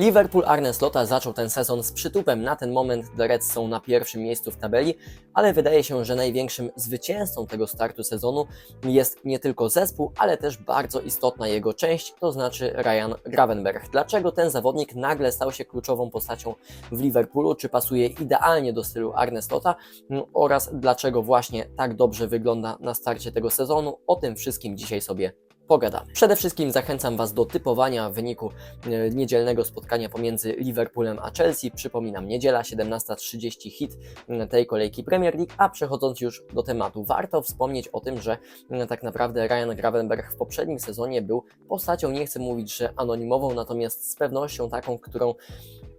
Liverpool Arne Slota zaczął ten sezon z przytupem. Na ten moment The Reds są na pierwszym miejscu w tabeli, ale wydaje się, że największym zwycięzcą tego startu sezonu jest nie tylko zespół, ale też bardzo istotna jego część, to znaczy Ryan Gravenberch. Dlaczego ten zawodnik nagle stał się kluczową postacią w Liverpoolu, czy pasuje idealnie do stylu Arne Slota mm, oraz dlaczego właśnie tak dobrze wygląda na starcie tego sezonu, o tym wszystkim dzisiaj sobie pogadamy. Przede wszystkim zachęcam Was do typowania wyniku e, niedzielnego spotkania pomiędzy Liverpoolem a Chelsea. Przypominam, niedziela 17.30 hit tej kolejki Premier League, a przechodząc już do tematu, warto wspomnieć o tym, że tak naprawdę Ryan Gravenberch w poprzednim sezonie był postacią, nie chcę mówić, że anonimową, natomiast z pewnością taką, którą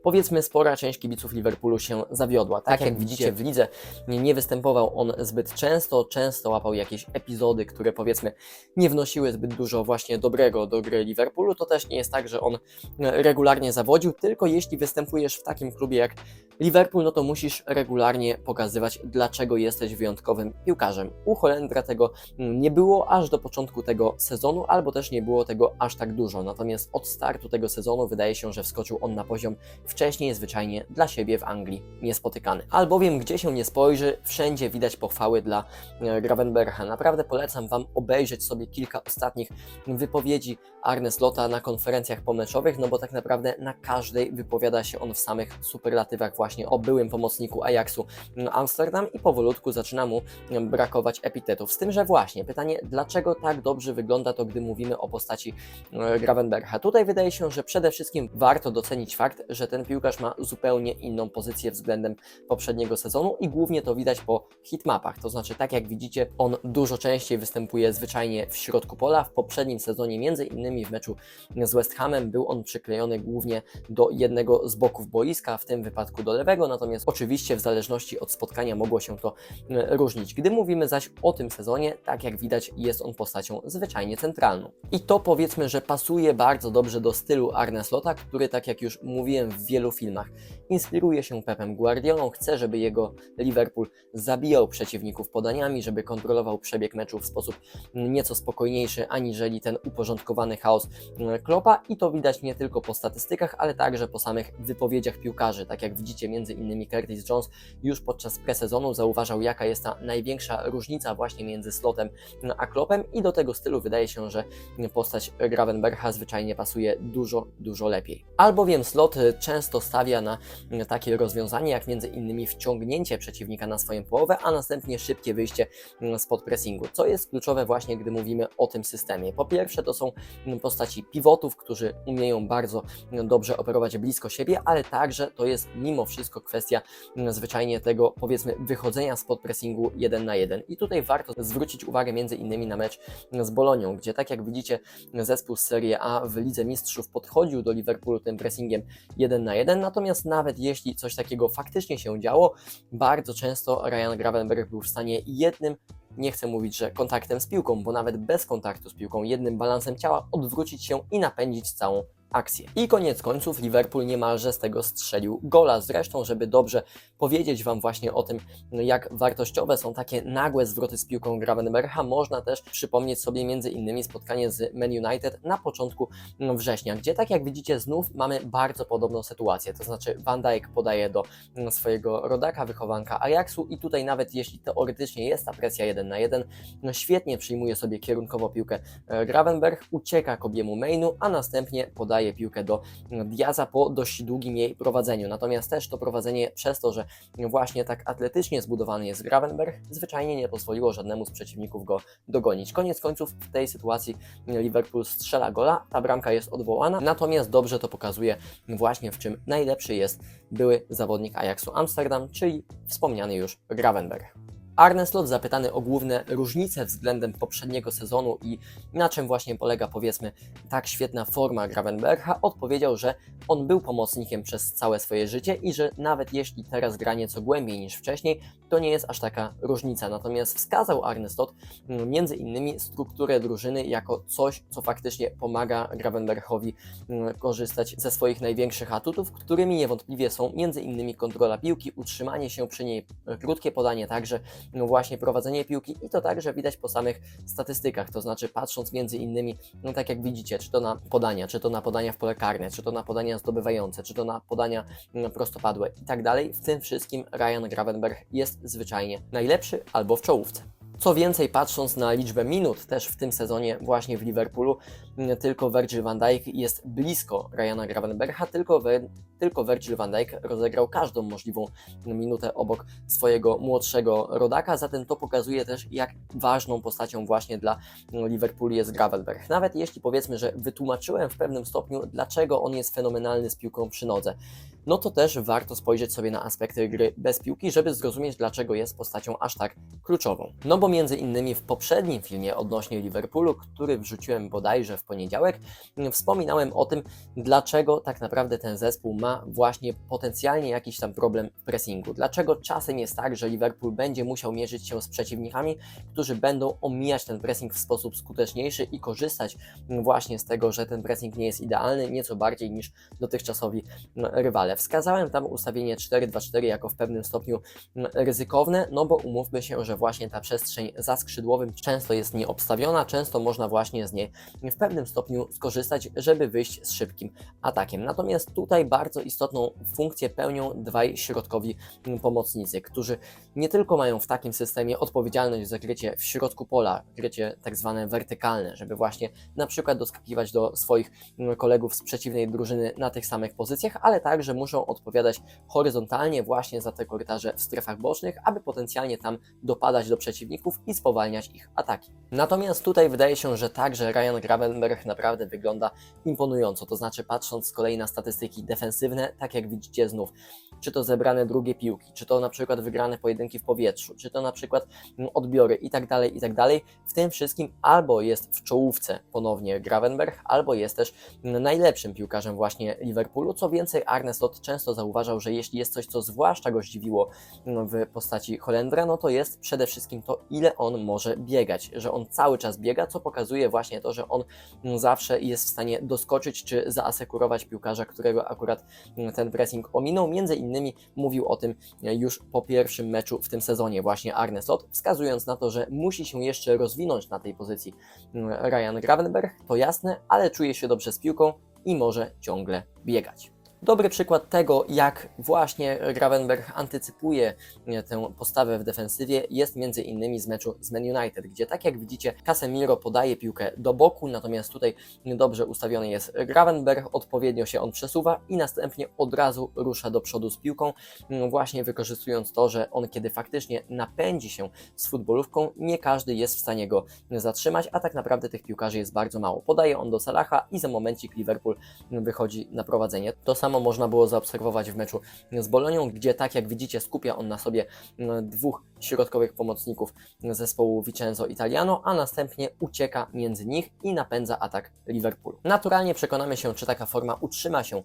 powiedzmy spora część kibiców Liverpoolu się zawiodła. Tak, jak widzicie w lidze nie, nie występował on zbyt często, często łapał jakieś epizody, które powiedzmy nie wnosiły zbyt dużo właśnie dobrego do gry Liverpoolu. To też nie jest tak, że on e, regularnie zawodził, tylko jeśli występujesz w takim klubie jak Liverpool, no to musisz regularnie pokazywać, dlaczego jesteś wyjątkowym piłkarzem. U Holendra tego mm, nie było aż do początku tego sezonu, albo też nie było tego aż tak dużo. Natomiast od startu tego sezonu wydaje się, że wskoczył on na poziom wcześniej zwyczajnie dla siebie w Anglii niespotykany. Albowiem gdzie się nie spojrzy, wszędzie widać pochwały dla e, Gravenbercha. Naprawdę polecam Wam obejrzeć sobie kilka ostatnich wypowiedzi Arne Slota na konferencjach pomeczowych, no bo tak naprawdę na każdej wypowiada się on w samych superlatywach właśnie o byłym pomocniku Ajaxu Amsterdam i powolutku zaczyna mu brakować epitetów. Z tym, że właśnie pytanie, dlaczego tak dobrze wygląda to, gdy mówimy o postaci e, Gravenbercha. Tutaj wydaje się, że przede wszystkim warto docenić fakt, że ten piłkarz ma zupełnie inną pozycję względem poprzedniego sezonu i głównie to widać po hitmapach. To znaczy, tak jak widzicie, on dużo częściej występuje zwyczajnie w środku pola. W poprzednim sezonie, między innymi w meczu z West Hamem, był on przyklejony głównie do jednego z boków boiska, w tym wypadku do lewego, natomiast oczywiście w zależności od spotkania mogło się to e, różnić. Gdy mówimy zaś o tym sezonie, tak jak widać, jest on postacią zwyczajnie centralną. I to powiedzmy, że pasuje bardzo dobrze do stylu Arne Slota, który, tak jak już mówiłem w wielu filmach, inspiruje się Pepem Guardiolą, chce, żeby jego Liverpool zabijał przeciwników podaniami, żeby kontrolował przebieg meczu w sposób nieco spokojniejszy, aniżeli ten uporządkowany chaos Kloppa i to widać nie tylko po statystykach, ale także po samych wypowiedziach piłkarzy. Tak jak widzicie, między innymi Curtis Jones już podczas presezonu zauważał, jaka jest ta największa różnica właśnie między Slotem a Kloppem i do tego stylu wydaje się, że postać Gravenbercha zwyczajnie pasuje dużo, dużo lepiej. Albowiem Slot e, często stawia na takie rozwiązanie, jak między innymi wciągnięcie przeciwnika na swoją połowę, a następnie szybkie wyjście spod pressingu, co jest kluczowe właśnie, gdy mówimy o tym systemie. Po pierwsze, to są postaci pivotów, którzy umieją bardzo dobrze operować blisko siebie, ale także to jest mimo wszystko kwestia zwyczajnie tego, powiedzmy, wychodzenia spod pressingu jeden na jeden. I tutaj warto zwrócić uwagę między innymi na mecz z Bolonią, gdzie tak jak widzicie, zespół z Serie A w Lidze Mistrzów podchodził do Liverpoolu tym pressingiem jeden na jeden, natomiast nawet jeśli coś takiego faktycznie się działo, bardzo często Ryan Gravenberg był w stanie jednym nie chcę mówić, że kontaktem z piłką, bo nawet bez kontaktu z piłką, jednym balansem ciała odwrócić się i napędzić całą akcję. I koniec końców Liverpool niemalże z tego strzelił gola. Zresztą, żeby dobrze powiedzieć Wam właśnie o tym, jak wartościowe są takie nagłe zwroty z piłką Gravenbercha, można też przypomnieć sobie między innymi spotkanie z Man United na początku września, gdzie tak jak widzicie znów mamy bardzo podobną sytuację, to znaczy Van Dijk podaje do swojego rodaka, wychowanka Ajaxu i tutaj nawet jeśli teoretycznie jest ta presja 1 na 1, no świetnie przyjmuje sobie kierunkowo piłkę e, Gravenberch, ucieka Kobiemu Mainu, a następnie podaje piłkę do Diaza po dość długim jej prowadzeniu. Natomiast też to prowadzenie przez to, że właśnie tak atletycznie zbudowany jest Gravenberch, zwyczajnie nie pozwoliło żadnemu z przeciwników go dogonić. Koniec końców w tej sytuacji Liverpool strzela gola, ta bramka jest odwołana, natomiast dobrze to pokazuje właśnie w czym najlepszy jest były zawodnik Ajaxu Amsterdam, czyli wspomniany już Gravenberch. Arne Slot zapytany o główne różnice względem poprzedniego sezonu i na czym właśnie polega powiedzmy tak świetna forma Gravenbercha, odpowiedział, że on był pomocnikiem przez całe swoje życie i że nawet jeśli teraz gra nieco głębiej niż wcześniej, to nie jest aż taka różnica. Natomiast wskazał Arne Slot mm, między innymi strukturę drużyny jako coś, co faktycznie pomaga Gravenberchowi mm, korzystać ze swoich największych atutów, którymi niewątpliwie są między innymi kontrola piłki, utrzymanie się przy niej, krótkie podanie także no właśnie prowadzenie piłki i to także widać po samych statystykach, to znaczy patrząc między innymi, no tak jak widzicie, czy to na podania, czy to na podania w pole karne, czy to na podania zdobywające, czy to na podania mm, prostopadłe i tak dalej, w tym wszystkim Ryan Gravenberg jest zwyczajnie najlepszy albo w czołówce. Co więcej, patrząc na liczbę minut też w tym sezonie właśnie w Liverpoolu, tylko Virgil van Dijk jest blisko Ryana Gravenbercha, tylko, Ver, tylko Virgil van Dijk rozegrał każdą możliwą minutę obok swojego młodszego rodaka, zatem to pokazuje też, jak ważną postacią właśnie dla Liverpoolu jest Gravenberch. Nawet jeśli powiedzmy, że wytłumaczyłem w pewnym stopniu, dlaczego on jest fenomenalny z piłką przy nodze, no to też warto spojrzeć sobie na aspekty gry bez piłki, żeby zrozumieć, dlaczego jest postacią aż tak kluczową. No bo między innymi w poprzednim filmie odnośnie Liverpoolu, który wrzuciłem bodajże w poniedziałek, wspominałem o tym, dlaczego tak naprawdę ten zespół ma właśnie potencjalnie jakiś tam problem w pressingu. Dlaczego czasem jest tak, że Liverpool będzie musiał mierzyć się z przeciwnikami, którzy będą omijać ten pressing w sposób skuteczniejszy i korzystać właśnie z tego, że ten pressing nie jest idealny, nieco bardziej niż dotychczasowi rywale. Wskazałem tam ustawienie 4-2-4 jako w pewnym stopniu ryzykowne, no bo umówmy się, że właśnie ta przestrzeń za skrzydłowym często jest nieobstawiona, często można właśnie z niej w pewnym stopniu skorzystać, żeby wyjść z szybkim atakiem. Natomiast tutaj bardzo istotną funkcję pełnią dwaj środkowi pomocnicy, którzy nie tylko mają w takim systemie odpowiedzialność za grycie w środku pola, grycie tak zwane wertykalne, żeby właśnie na przykład doskakiwać do swoich kolegów z przeciwnej drużyny na tych samych pozycjach, ale także muszą odpowiadać horyzontalnie właśnie za te korytarze w strefach bocznych, aby potencjalnie tam dopadać do przeciwników i spowalniać ich ataki. Natomiast tutaj wydaje się, że także Ryan Naprawdę wygląda imponująco, to znaczy patrząc z kolei na statystyki defensywne, tak jak widzicie znów, czy to zebrane drugie piłki, czy to na przykład wygrane pojedynki w powietrzu, czy to na przykład odbiory i tak dalej, i tak dalej, w tym wszystkim albo jest w czołówce ponownie Gravenberg, albo jest też najlepszym piłkarzem właśnie Liverpoolu. Co więcej, Arne Slot często zauważał, że jeśli jest coś, co zwłaszcza go zdziwiło w postaci Holendra, no to jest przede wszystkim to, ile on może biegać, że on cały czas biega, co pokazuje właśnie to, że on zawsze jest w stanie doskoczyć czy zaasekurować piłkarza, którego akurat ten pressing ominął. Między innymi mówił o tym już po pierwszym meczu w tym sezonie właśnie Arne Slot, wskazując na to, że musi się jeszcze rozwinąć na tej pozycji Ryan Gravenberg, to jasne, ale czuje się dobrze z piłką i może ciągle biegać. Dobry przykład tego, jak właśnie Gravenberg antycypuje e, tę postawę w defensywie, jest między innymi z meczu z Man United, gdzie tak jak widzicie, Casemiro podaje piłkę do boku, natomiast tutaj dobrze ustawiony jest Gravenberg, odpowiednio się on przesuwa i następnie od razu rusza do przodu z piłką, właśnie wykorzystując to, że on kiedy faktycznie napędzi się z futbolówką, nie każdy jest w stanie go zatrzymać, a tak naprawdę tych piłkarzy jest bardzo mało. Podaje on do Salaha i za momencik Liverpool wychodzi na prowadzenie. To samo samo można było zaobserwować w meczu z Bolonią, gdzie tak jak widzicie skupia on na sobie dwóch środkowych pomocników zespołu Vicenzo Italiano, a następnie ucieka między nich i napędza atak Liverpoolu. Naturalnie przekonamy się, czy taka forma utrzyma się,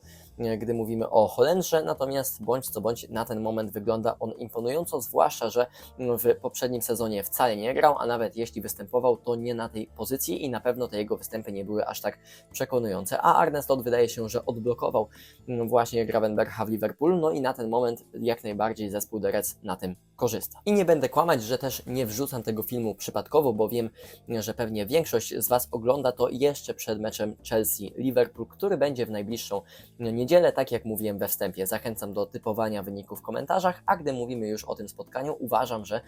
gdy mówimy o Holendrze, natomiast bądź co bądź na ten moment wygląda on imponująco, zwłaszcza, że w poprzednim sezonie wcale nie grał, a nawet jeśli występował, to nie na tej pozycji i na pewno te jego występy nie były aż tak przekonujące. A Arne Slot wydaje się, że odblokował właśnie Gravenbercha w Liverpool, no i na ten moment jak najbardziej zespół The Reds na tym korzysta. I nie będę kłamać, że też nie wrzucam tego filmu przypadkowo, bo wiem, że pewnie większość z Was ogląda to jeszcze przed meczem Chelsea-Liverpool, który będzie w najbliższą niedzielę, tak jak mówiłem we wstępie. Zachęcam do typowania wyników w komentarzach, a gdy mówimy już o tym spotkaniu, uważam, że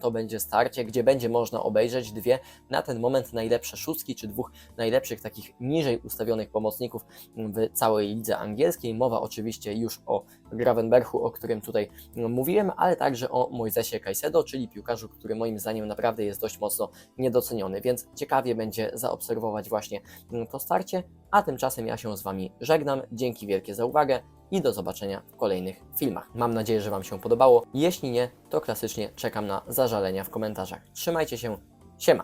to będzie starcie, gdzie będzie można obejrzeć dwie na ten moment najlepsze szóstki, czy dwóch najlepszych takich niżej ustawionych pomocników w całej lidze angielskiej. Mowa oczywiście już o Gravenberchu, o którym tutaj mówiłem, ale także o Moisesie Caicedo, czyli piłkarzu, który moim zdaniem naprawdę jest dość mocno niedoceniony, więc ciekawie będzie zaobserwować właśnie to starcie, a tymczasem ja się z Wami żegnam. Dzięki wielkie za uwagę i do zobaczenia w kolejnych filmach. Mam nadzieję, że Wam się podobało. Jeśli nie, to klasycznie czekam na zażalenia w komentarzach. Trzymajcie się, siema!